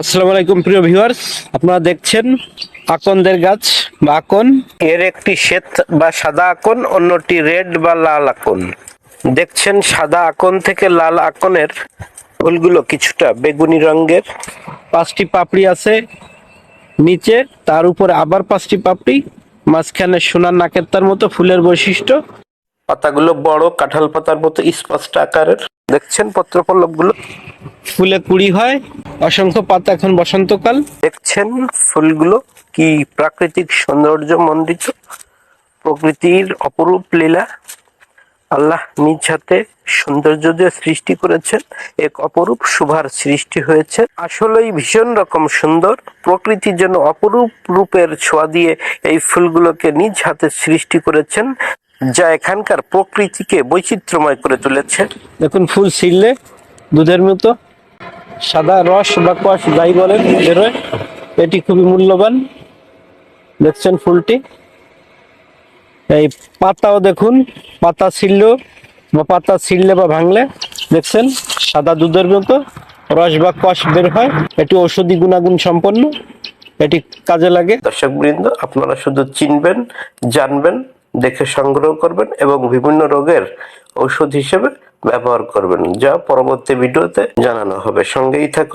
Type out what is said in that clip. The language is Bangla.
আসসালামু আলাইকুম, প্রিয় ভিউয়ার্স আপনারা দেখছেন আকনদের গাছ বা আকন। এর একটি শ্বেত বা সাদা আকন, অন্যটি রেড বা লাল আকন। দেখছেন সাদা আকন থেকে লাল আকনের ফুলগুলো কিছুটা বেগুনি রঙের। পাঁচটি পাপড়ি আছে নিচে, তার উপরে আবার পাঁচটি পাপড়ি, মাঝখানে সোনার নাকের তার মতো ফুলের বৈশিষ্ট্য। পাতাগুলো বড়, কাঁঠাল পাতার মতো স্পষ্ট আকারের। দেখছেন পত্রপল্লবগুলো? ফুলে কুড়ি হয় অসংখ্য পাতা এখন বসন্তকাল। দেখছেন ফুলগুলো? কি প্রাকৃতিক সৌন্দর্য মণ্ডিত। প্রকৃতির অপরূপ লীলা। আল্লাহ নিজ হাতে সৌন্দর্য দিয়ে সৃষ্টি করেছেন এক অপরূপ শোভার সৃষ্টি হয়েছে আসলেই ভীষণ রকম সুন্দর। প্রকৃতির জন্য অপরূপ রূপের ছোঁয়া দিয়ে এই ফুলগুলোকে নিজ হাতে সৃষ্টি করেছেন। যা এখানকার প্রকৃতিকে বৈচিত্র্যময় করে তুলেছে। দেখুন ফুল ছিঁড়লে দুধের মতো সাদা রস বা কোয়াশ যাই বলেন বেরোয়। এটি খুবই মূল্যবান। দেখছেন ফুলটি? এই পাতাও দেখুন পাতা ছিঁড়লেও বা পাতা ছিঁড়লে বা ভাঙলে দেখছেন সাদা দুধের মতো রস বা কষ বের হয়। এটি ঔষধি গুণাগুণ সম্পন্ন। এটি কাজে লাগে। দর্শক বৃন্দ আপনারা শুধু চিনবেন জানবেন দেখে সংগ্রহ করবেন এবং বিভিন্ন রোগের ওষুধ হিসেবে ব্যবহার করবেন, যা পরবর্তী ভিডিওতে জানানো হবে। সঙ্গেই থাকুন।